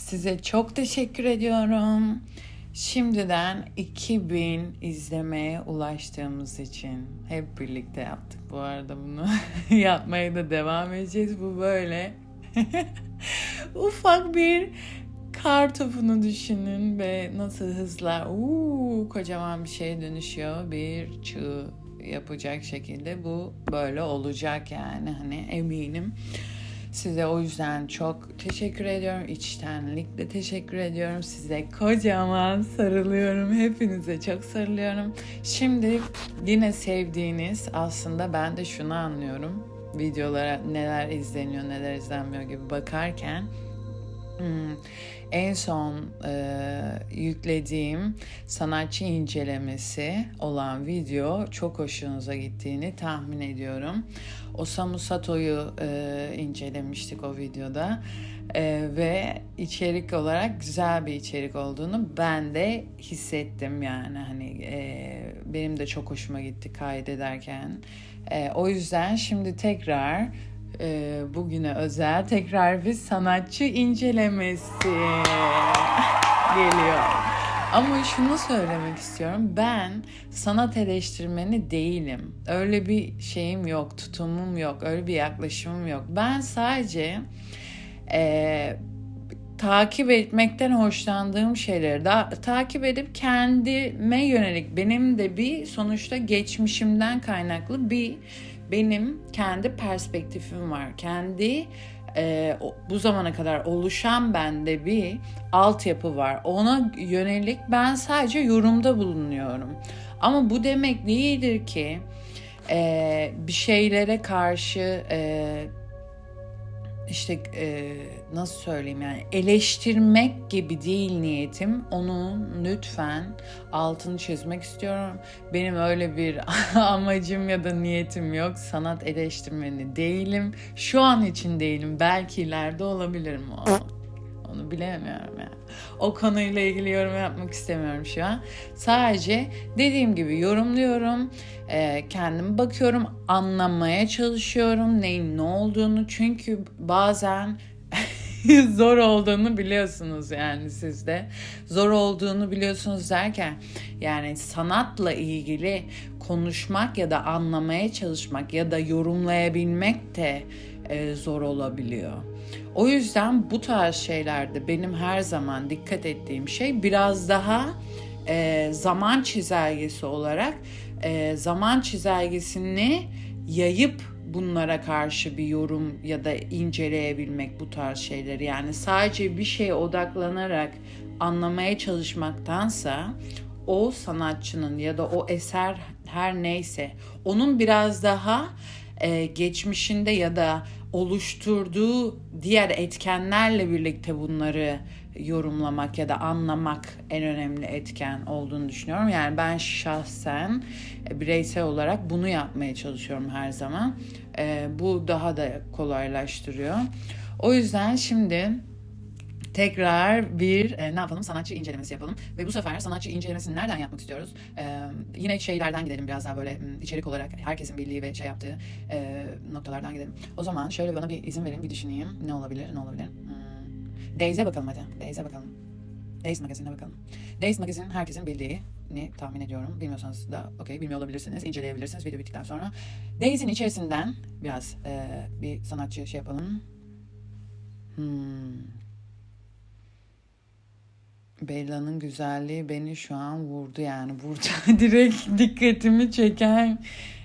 Size çok teşekkür ediyorum. Şimdiden 2000 izlemeye ulaştığımız için hep birlikte yaptık bu arada bunu. Yapmaya da devam edeceğiz. Bu böyle ufak bir kar topunu düşünün ve nasıl hızla uuu, kocaman bir şeye dönüşüyor. Bir çığ yapacak şekilde bu böyle olacak yani hani eminim. Size o yüzden çok teşekkür ediyorum. İçtenlikle teşekkür ediyorum. Size kocaman sarılıyorum. Hepinize çok sarılıyorum. Şimdi yine sevdiğiniz aslında ben de şunu anlıyorum. Videolara neler izleniyor neler izlenmiyor gibi bakarken Hmm, en son e, yüklediğim sanatçı incelemesi olan video çok hoşunuza gittiğini tahmin ediyorum. Osamu Sato'yu e, incelemiştik o videoda E, ve içerik olarak güzel bir içerik olduğunu ben de hissettim yani hani e, benim de çok hoşuma gitti kaydederken. E, o yüzden şimdi tekrar e, bugüne özel tekrar bir sanatçı incelemesi geliyor. Ama şunu söylemek istiyorum. Ben sanat eleştirmeni değilim. Öyle bir şeyim yok, tutumum yok, öyle bir yaklaşımım yok. Ben sadece e, takip etmekten hoşlandığım şeyleri da takip edip kendime yönelik benim de bir sonuçta geçmişimden kaynaklı bir benim kendi perspektifim var. Kendi e, bu zamana kadar oluşan bende bir altyapı var. Ona yönelik ben sadece yorumda bulunuyorum. Ama bu demek değildir ki e, bir şeylere karşı e, işte e, nasıl söyleyeyim yani eleştirmek gibi değil niyetim. Onu lütfen altını çizmek istiyorum. Benim öyle bir amacım ya da niyetim yok. Sanat eleştirmeni değilim. Şu an için değilim. Belki ileride olabilirim o. Onu bilemiyorum yani. O konuyla ilgili yorum yapmak istemiyorum şu an. Sadece dediğim gibi yorumluyorum. E, kendime bakıyorum. Anlamaya çalışıyorum. Neyin ne olduğunu. Çünkü bazen zor olduğunu biliyorsunuz yani sizde. Zor olduğunu biliyorsunuz derken yani sanatla ilgili konuşmak ya da anlamaya çalışmak ya da yorumlayabilmek de e, zor olabiliyor. O yüzden bu tarz şeylerde benim her zaman dikkat ettiğim şey biraz daha e, zaman çizelgesi olarak e, zaman çizelgesini yayıp bunlara karşı bir yorum ya da inceleyebilmek bu tarz şeyleri. Yani sadece bir şeye odaklanarak anlamaya çalışmaktansa o sanatçının ya da o eser her neyse onun biraz daha e, geçmişinde ya da oluşturduğu diğer etkenlerle birlikte bunları yorumlamak ya da anlamak en önemli etken olduğunu düşünüyorum. Yani ben şahsen bireysel olarak bunu yapmaya çalışıyorum her zaman. E, bu daha da kolaylaştırıyor. O yüzden şimdi tekrar bir e, ne yapalım sanatçı incelemesi yapalım ve bu sefer sanatçı incelemesini nereden yapmak istiyoruz? E, yine şeylerden gidelim biraz daha böyle içerik olarak herkesin bildiği ve şey yaptığı e, noktalardan gidelim. O zaman şöyle bana bir izin verin bir düşüneyim ne olabilir ne olabilir? Hmm. Days'e bakalım hadi Days'e bakalım. Days magazinine bakalım. Days magazin herkesin bildiğini tahmin ediyorum. Bilmiyorsanız da okey bilmiyor olabilirsiniz. inceleyebilirsiniz video bittikten sonra. Days'in içerisinden biraz e, bir sanatçı şey yapalım. Hmm. Bella'nın güzelliği beni şu an vurdu yani burada direkt dikkatimi çeken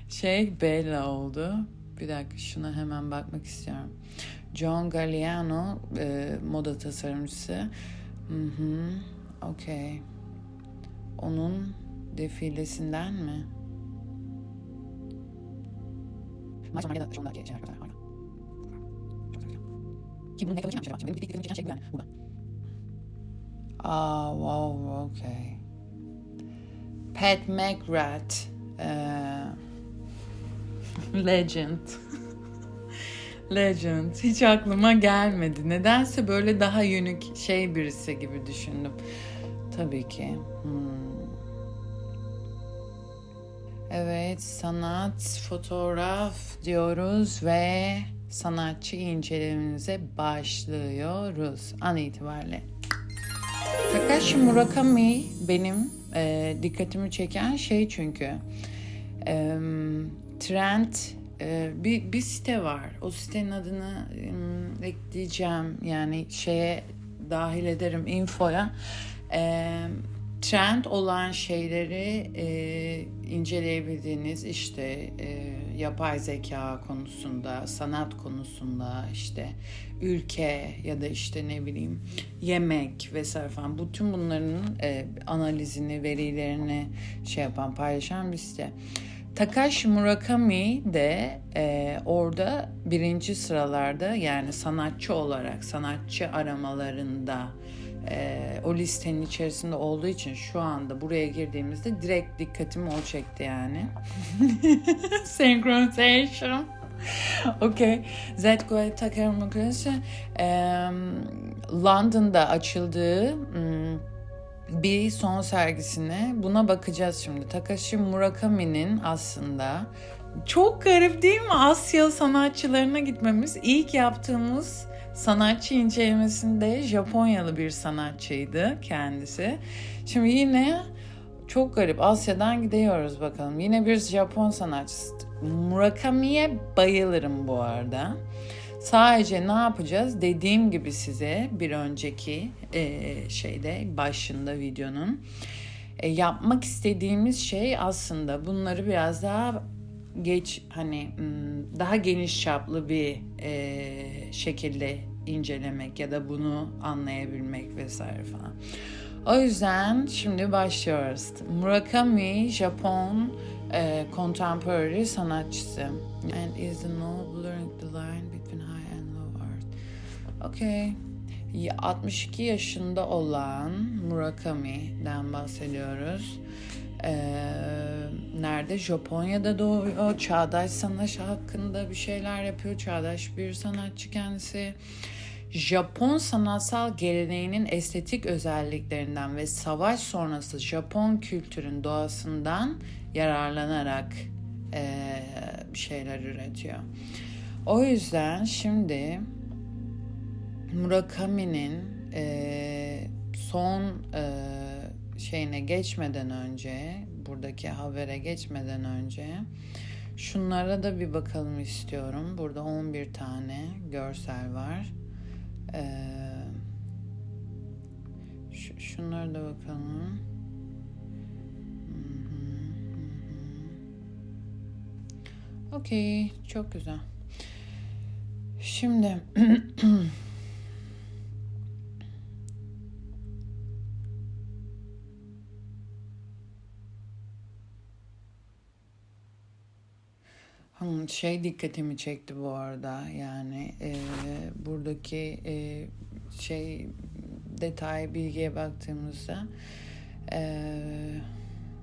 şey Bella oldu. Bir dakika şuna hemen bakmak istiyorum. John Galliano e, moda tasarımcısı. Hı hı. Okey. Onun defilesinden mi? Ki bunun ne bir şey benim dikkatimi çeken şey bu yani. Burada. Ah, wow, okay. Pat McGrath. Uh, legend. legend. Hiç aklıma gelmedi. Nedense böyle daha unik şey birisi gibi düşündüm. Tabii ki. Hmm. Evet, sanat, fotoğraf diyoruz ve sanatçı incelememize başlıyoruz an itibariyle. Takashi Murakami benim e, dikkatimi çeken şey çünkü e, Trend e, bir, bir site var. O sitenin adını e, ekleyeceğim yani şeye dahil ederim infoya. E, trend olan şeyleri e, inceleyebildiğiniz işte e, yapay zeka konusunda, sanat konusunda, işte ülke ya da işte ne bileyim yemek vesaire falan bütün bunların e, analizini, verilerini şey yapan, paylaşan bir site. Takashi Murakami de e, orada birinci sıralarda yani sanatçı olarak sanatçı aramalarında e, o listenin içerisinde olduğu için şu anda buraya girdiğimizde direkt dikkatimi o çekti yani. Synchronization. okay. Zetko Takashi Murakami e, London'da açıldığı hmm, bir son sergisine buna bakacağız şimdi. Takashi Murakami'nin aslında çok garip değil mi Asya sanatçılarına gitmemiz? İlk yaptığımız sanatçı incelemesinde Japonyalı bir sanatçıydı kendisi. Şimdi yine çok garip Asya'dan gidiyoruz bakalım. Yine bir Japon sanatçısı. Murakami'ye bayılırım bu arada. Sadece ne yapacağız? Dediğim gibi size bir önceki e, şeyde başında videonun e, yapmak istediğimiz şey aslında bunları biraz daha geç hani daha geniş çaplı bir e, şekilde incelemek ya da bunu anlayabilmek vesaire falan. O yüzden şimdi başlıyoruz. Murakami Japon e, contemporary sanatçısı. And is the no blurring the line between high and low art. Okay. 62 yaşında olan Murakami'den bahsediyoruz. Ee, nerede? Japonya'da doğuyor. Çağdaş sanat hakkında bir şeyler yapıyor. Çağdaş bir sanatçı kendisi. Japon sanatsal geleneğinin estetik özelliklerinden ve savaş sonrası Japon kültürün doğasından yararlanarak e, şeyler üretiyor. O yüzden şimdi Murakami'nin son şeyine geçmeden önce, buradaki habere geçmeden önce şunlara da bir bakalım istiyorum. Burada 11 tane görsel var. Ee, şunlara da bakalım. Okey, çok güzel. Şimdi Şey dikkatimi çekti bu arada yani e, buradaki e, şey detay bilgiye baktığımızda e,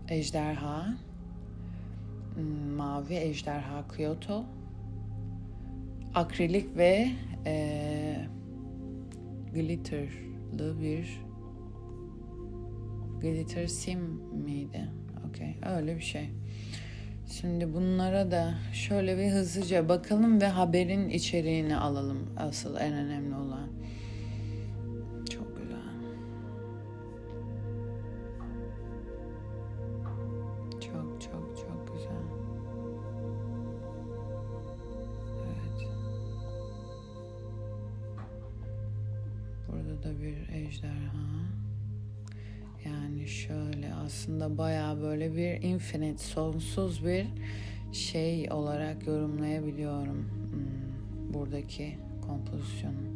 ejderha mavi ejderha Kyoto akrilik ve e, glitterlı bir glitter sim miydi? Okey öyle bir şey. Şimdi bunlara da şöyle bir hızlıca bakalım ve haberin içeriğini alalım. Asıl en önemli olan. Çok güzel. Çok çok çok güzel. Evet. Burada da bir ejderha. Yani şöyle aslında baya böyle bir infinite, sonsuz bir şey olarak yorumlayabiliyorum hmm, buradaki kompozisyonu.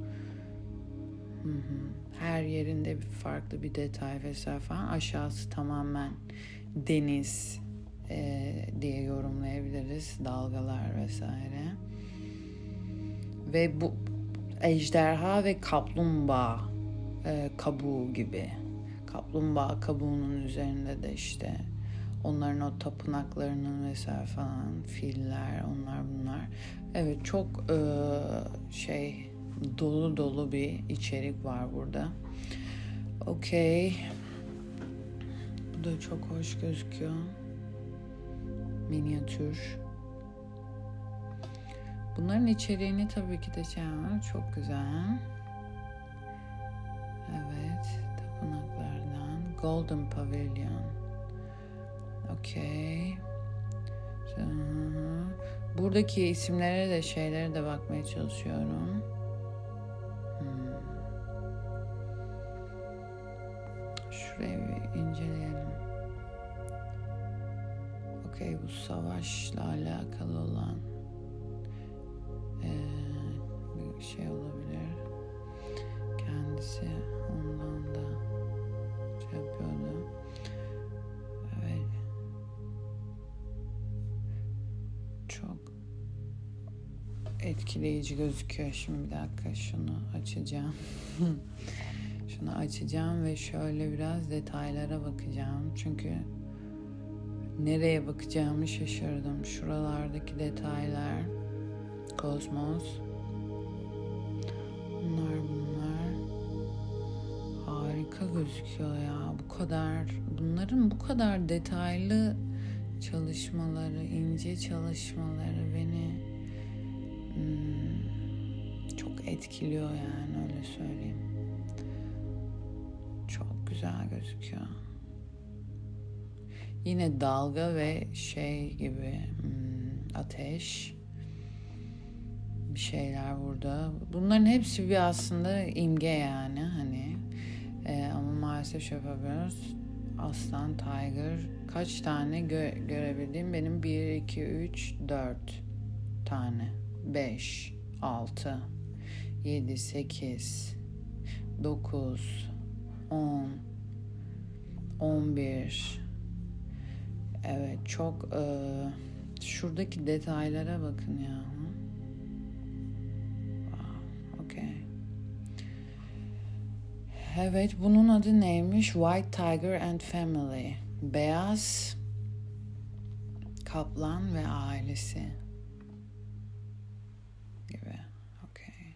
Her yerinde farklı bir detay vesaire falan. Aşağısı tamamen deniz e, diye yorumlayabiliriz. Dalgalar vesaire. Ve bu ejderha ve kaplumbağa e, kabuğu gibi kaplumbağa kabuğunun üzerinde de işte onların o tapınaklarının vesaire falan filler onlar bunlar. Evet çok e, şey dolu dolu bir içerik var burada. Okey. Bu da çok hoş gözüküyor. Minyatür. Bunların içeriğini tabii ki de şey var. Çok güzel. Evet. Tapınaklardan. Golden Pavilion. Okey. Buradaki isimlere de şeylere de bakmaya çalışıyorum. Hmm. Şurayı bir inceleyelim. Okey bu savaşla alakalı olan eee, bir şey olabilir. Kendisi etkileyici gözüküyor. Şimdi bir dakika şunu açacağım. şunu açacağım ve şöyle biraz detaylara bakacağım. Çünkü nereye bakacağımı şaşırdım. Şuralardaki detaylar. Kozmos. Bunlar bunlar. Harika gözüküyor ya. Bu kadar bunların bu kadar detaylı çalışmaları, ince çalışmaları beni hmm, çok etkiliyor yani öyle söyleyeyim. Çok güzel gözüküyor. Yine dalga ve şey gibi hmm, ateş bir şeyler burada. Bunların hepsi bir aslında imge yani hani Ee, ama maalesef şey yapamıyoruz. Aslan, tiger kaç tane gö- görebildiğim benim 1, 2, 3, 4 tane 5, 6, 7, 8, 9, 10, 11 Evet çok e, şuradaki detaylara bakın ya. Okay. Evet bunun adı neymiş? White Tiger and Family. Beyaz Kaplan ve ailesi gibi. Okay.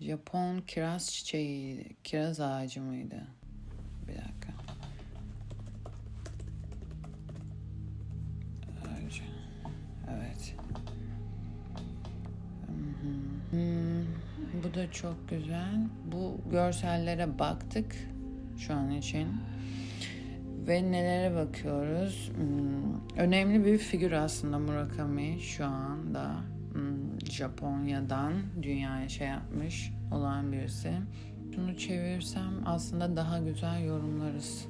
Japon kiraz çiçeği, kiraz ağacı mıydı? Bir dakika. Ağacı. Evet. Hmm, bu da çok güzel. Bu görsellere baktık şu an için. Ve nelere bakıyoruz? Hmm, önemli bir figür aslında Murakami şu anda. Hmm, Japonya'dan dünyaya şey yapmış olan birisi. Bunu çevirsem aslında daha güzel yorumlarız.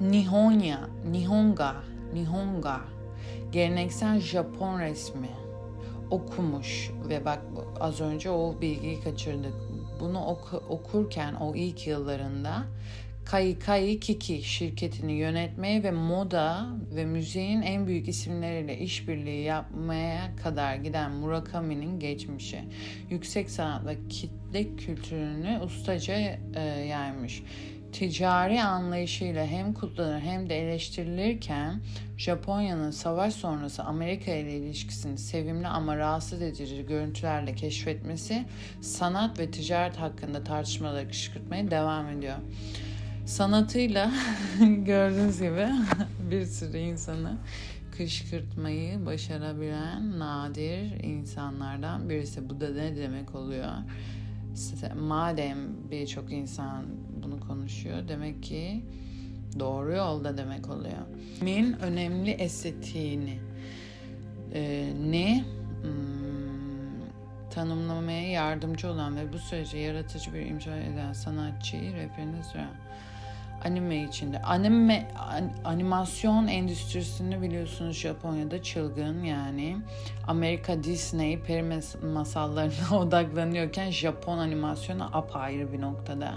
Nihonya, Nihonga, Nihonga. Geleneksel Japon resmi okumuş ve bak az önce o bilgiyi kaçırdık. Bunu oku- okurken o ilk yıllarında Kaikai Kiki şirketini yönetmeye ve moda ve müziğin en büyük isimleriyle işbirliği yapmaya kadar giden Murakami'nin geçmişi. Yüksek sanat ve kitle kültürünü ustaca e, yaymış. Ticari anlayışıyla hem kutlanır hem de eleştirilirken Japonya'nın savaş sonrası Amerika ile ilişkisini sevimli ama rahatsız edici görüntülerle keşfetmesi sanat ve ticaret hakkında tartışmaları kışkırtmaya devam ediyor. Sanatıyla gördüğünüz gibi bir sürü insanı kışkırtmayı başarabilen nadir insanlardan birisi. Bu da ne demek oluyor? Madem birçok insan bunu konuşuyor demek ki doğru yolda demek oluyor. Min önemli estetiğini e, ne hmm, tanımlamaya yardımcı olan ve bu sürece yaratıcı bir imza eden sanatçıyı rehberine süren anime içinde. Anime an- animasyon endüstrisini biliyorsunuz Japonya'da çılgın yani. Amerika Disney peri masallarına odaklanıyorken Japon animasyonu apayrı bir noktada.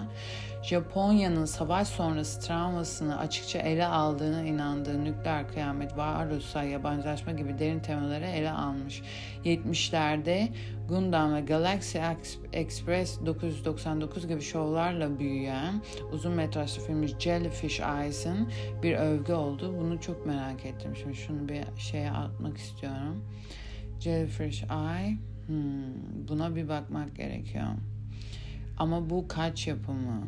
Japonya'nın savaş sonrası travmasını açıkça ele aldığına inandığı nükleer kıyamet, varoluşsal yabancılaşma gibi derin temaları ele almış. 70'lerde Gundam ve Galaxy Ex- Express 999 gibi şovlarla büyüyen uzun metrajlı filmi Jellyfish Eyes'ın bir övgü oldu. Bunu çok merak ettim. Şimdi şunu bir şeye atmak istiyorum. Jellyfish Eye. Hmm, buna bir bakmak gerekiyor. Ama bu kaç yapımı?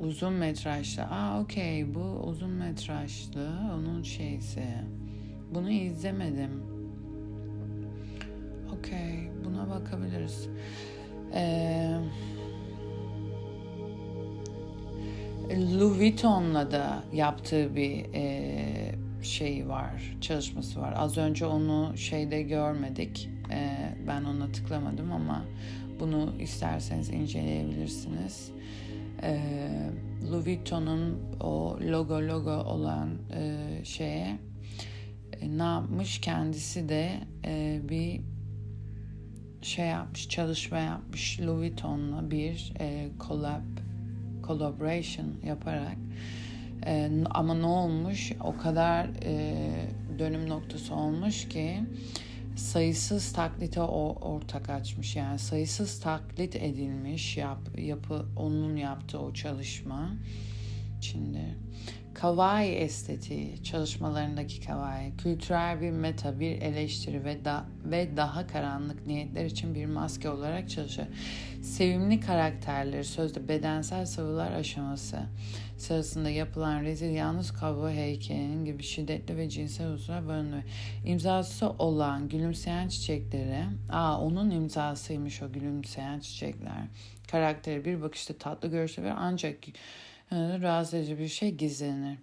Uzun metrajlı. Aa okey bu uzun metrajlı. Onun şeysi. Bunu izlemedim. Okey. Buna bakabiliriz. Eee Louis Vuitton'la da yaptığı bir e, şey var, çalışması var. Az önce onu şeyde görmedik. E, ben ona tıklamadım ama bunu isterseniz inceleyebilirsiniz. E, Louis Vuitton'un o logo logo olan e, şeye e, ne yapmış? Kendisi de e, bir şey yapmış, çalışma yapmış. Louis Vuitton'la bir e, collab collaboration yaparak e, ama ne olmuş o kadar e, dönüm noktası olmuş ki sayısız taklite o, ortak açmış. Yani sayısız taklit edilmiş yap, yapı onun yaptığı o çalışma şimdi kawaii estetiği çalışmalarındaki kawaii kültürel bir meta bir eleştiri ve da ve daha karanlık niyetler için bir maske olarak çalışır sevimli karakterleri sözde bedensel sıvılar aşaması sırasında yapılan rezil yalnız kabuğu heykelinin gibi şiddetli ve cinsel unsurlar barındırıyor. İmzası olan gülümseyen çiçekleri, aa onun imzasıymış o gülümseyen çiçekler. Karakteri bir bakışta tatlı görse ancak rahatsız edici bir şey gizlenir.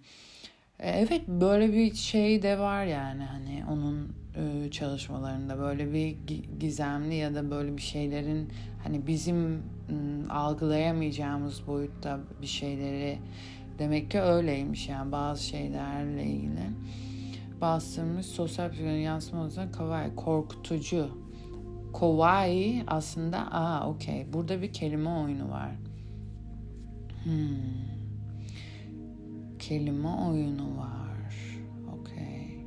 E, evet böyle bir şey de var yani hani onun e, çalışmalarında böyle bir gizemli ya da böyle bir şeylerin hani bizim algılayamayacağımız boyutta bir şeyleri demek ki öyleymiş yani bazı şeylerle ilgili. Bastırmış sosyal psikolojinin yansıma olarak kawaii korkutucu. Kawaii aslında aa okey burada bir kelime oyunu var. Hmm kelime oyunu var. Okey.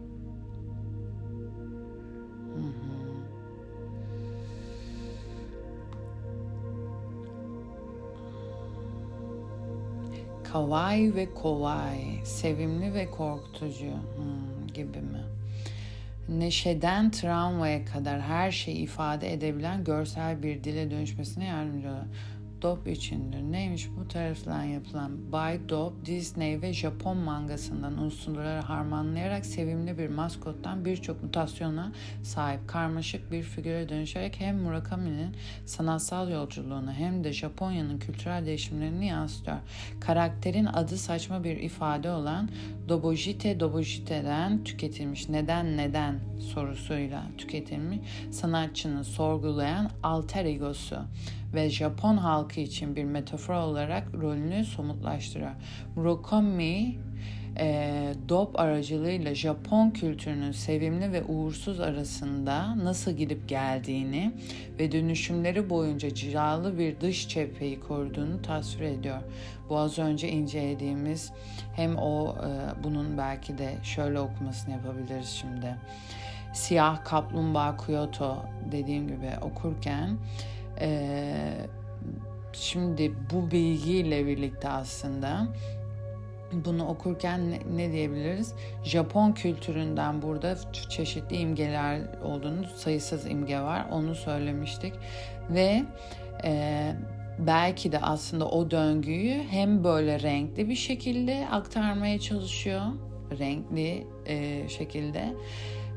Kawaii ve kawaii, sevimli ve korkutucu hmm, gibi mi? Neşeden travmaya kadar her şeyi ifade edebilen görsel bir dile dönüşmesine yardımcı oluyor. Dop içindir. Neymiş bu tarafından yapılan Bay Dop, Disney ve Japon mangasından unsurları harmanlayarak sevimli bir maskottan birçok mutasyona sahip karmaşık bir figüre dönüşerek hem Murakami'nin sanatsal yolculuğunu hem de Japonya'nın kültürel değişimlerini yansıtıyor. Karakterin adı saçma bir ifade olan Dobojite Dobojite'den tüketilmiş. Neden neden sorusuyla tüketilmiş sanatçının sorgulayan alter egosu ve Japon halkı için bir metafor olarak rolünü somutlaştırıyor. Murakami e, dop aracılığıyla Japon kültürünün sevimli ve uğursuz arasında nasıl gidip geldiğini ve dönüşümleri boyunca cilalı bir dış cepheyi koruduğunu tasvir ediyor. Bu az önce incelediğimiz hem o e, bunun belki de şöyle okumasını yapabiliriz şimdi. Siyah Kaplumbağa Kyoto dediğim gibi okurken ee, şimdi bu bilgiyle birlikte aslında bunu okurken ne, ne diyebiliriz? Japon kültüründen burada çeşitli imgeler olduğunu, sayısız imge var. Onu söylemiştik. Ve e, belki de aslında o döngüyü hem böyle renkli bir şekilde aktarmaya çalışıyor. Renkli e, şekilde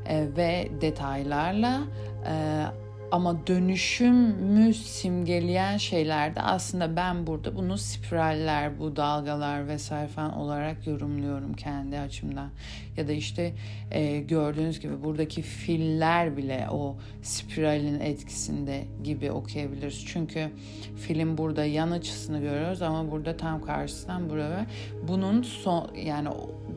e, ve detaylarla e, ama dönüşümü simgeleyen şeylerde aslında ben burada bunu spiraller, bu dalgalar vesaire falan olarak yorumluyorum kendi açımdan. Ya da işte e, gördüğünüz gibi buradaki filler bile o spiralin etkisinde gibi okuyabiliriz. Çünkü film burada yan açısını görüyoruz ama burada tam karşısından buraya bunun son yani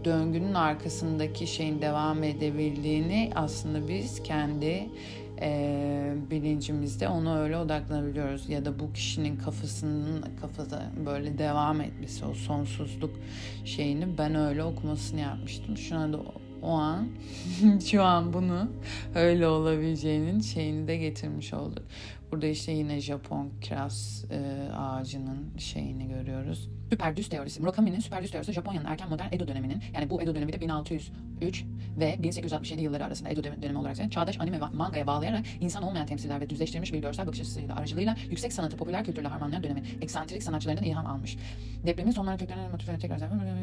döngünün arkasındaki şeyin devam edebildiğini aslında biz kendi e, bilincimizde ona öyle odaklanabiliyoruz ya da bu kişinin kafasının kafada böyle devam etmesi o sonsuzluk şeyini ben öyle okumasını yapmıştım. Şuna da o an şu an bunu öyle olabileceğinin şeyini de getirmiş olduk. Burada işte yine Japon kiraz e, ağacının şeyini görüyoruz. Süper düz teorisi. Murakami'nin süper düz teorisi Japonya'nın erken modern Edo döneminin yani bu Edo dönemi de 1603 ve 1867 yılları arasında Edo dönemi olarak yani çağdaş anime ve mangaya bağlayarak insan olmayan temsiller ve düzleştirilmiş bir görsel bakış açısıyla aracılığıyla yüksek sanatı popüler kültürle harmanlayan dönemin eksantrik sanatçılarından ilham almış. Depremin sonları köklerine motiflerini tekrar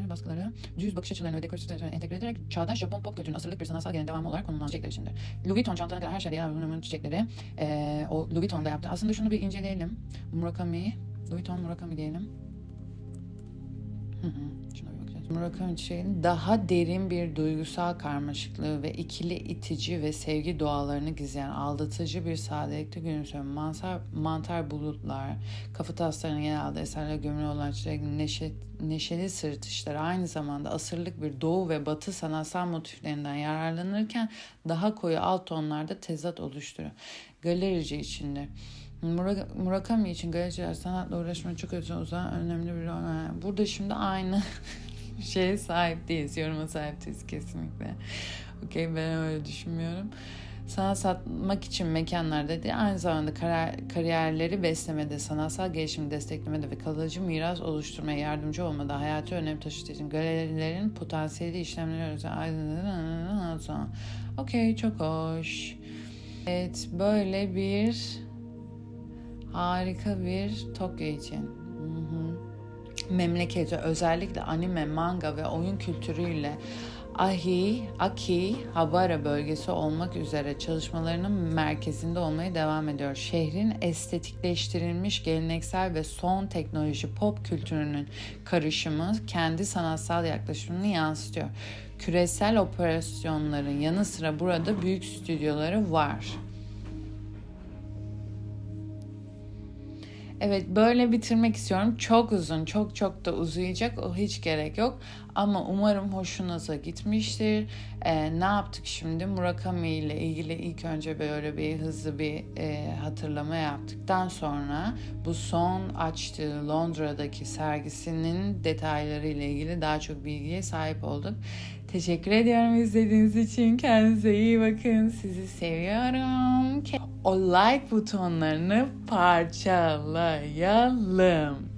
baskıları düz bakış açılarını ve dekoratif sanatlarını entegre ederek çağdaş Japon pop kültürünün asırlık bir sanatsal geleneğin devamı olarak konumlanacaklar içindir. Louis Vuitton çantana kadar her şeyde yer çiçekleri eee o Louis Vuitton'da yaptı. Aslında şunu bir inceleyelim. Murakami, Louis Vuitton Murakami diyelim. Hı hı. Şuna bir. Murakami çiçeğinin daha derin bir duygusal karmaşıklığı ve ikili itici ve sevgi doğalarını gizleyen aldatıcı bir sadelikte gülümseyen mantar, mantar bulutlar, kafa taslarının yer aldığı eserler gömülü olan çiçeğin neşe, neşeli sırıtışları aynı zamanda asırlık bir doğu ve batı sanatsal motiflerinden yararlanırken daha koyu alt tonlarda tezat oluşturuyor. Galerici içinde. Murak- Murakami için galericiler sanatla uğraşmanın çok özel uzun önemli bir rol. Burada şimdi aynı şeye sahip değiliz. Yoruma sahip değiliz kesinlikle. Okey ben öyle düşünmüyorum. Sanat satmak için mekanlarda değil, aynı zamanda kariyer, kariyerleri beslemede, sanatsal gelişimi desteklemede ve kalıcı miras oluşturmaya yardımcı olmada hayati önem taşıdığı için galerilerin potansiyeli işlemleri özel. Okey çok hoş. Evet böyle bir harika bir Tokyo için. Memleketi özellikle anime, manga ve oyun kültürüyle Ahi, Aki, Habara bölgesi olmak üzere çalışmalarının merkezinde olmaya devam ediyor. Şehrin estetikleştirilmiş geleneksel ve son teknoloji pop kültürünün karışımı kendi sanatsal yaklaşımını yansıtıyor. Küresel operasyonların yanı sıra burada büyük stüdyoları var. Evet böyle bitirmek istiyorum. Çok uzun, çok çok da uzayacak. O hiç gerek yok. Ama umarım hoşunuza gitmiştir. Ee, ne yaptık şimdi? Murakami ile ilgili ilk önce böyle bir hızlı bir e, hatırlama yaptıktan sonra bu son açtığı Londra'daki sergisinin detayları ile ilgili daha çok bilgiye sahip olduk. Teşekkür ediyorum izlediğiniz için. Kendinize iyi bakın. Sizi seviyorum. O like butonlarını parçalayalım.